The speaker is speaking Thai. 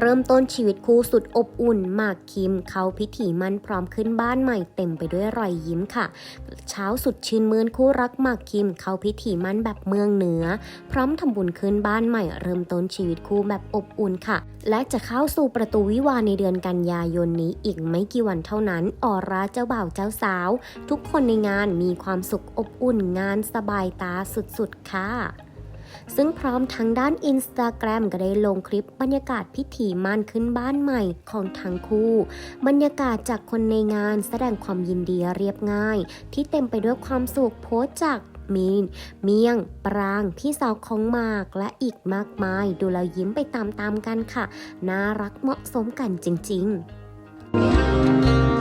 เริ่มต้นชีวิตคู่สุดอบอุ่น หมากคิม เขาพิธีมันพร้อมขึ้นบ้านใหม่เต็มไปด้วยรอยยิ้มค่ะ เช้าสุดชื่นมื่นคู่รักหมากคิม เขาพิธีมันแบบเมืองเหนือ พร้อมทำบุญขึ้นบ้านใหม่ เริ่มต้นชีวิตคู่แบบอบอุ่นค่ะ และจะเข้าสู่ประตูวิวาในเดือนกันยายนนี้อีกไม่กี่วันเท่านั้นออร่าเจ้าบ่าวเจ้าสาว ทุกคนในงานมีความสุขอบอุ่นงานสบายตาสุดๆค่ะ ซึ่งพร้อมทั้งด้านอินสตาแกรมก็ได้ลงคลิปบรรยากาศพิธีมั่นขึ้นบ้านใหม่ของทั้งคู่ บรรยากาศจากคนในงานแสดงความยินดีเรียบง่าย ที่เต็มไปด้วยความสุขโพสจากมีน เมียง ปราง พี่สาวของมาก และอีกมากมาย ดูแล้วยิ้มไปตามๆกันค่ะ น่ารักเหมาะสมกันจริง ๆ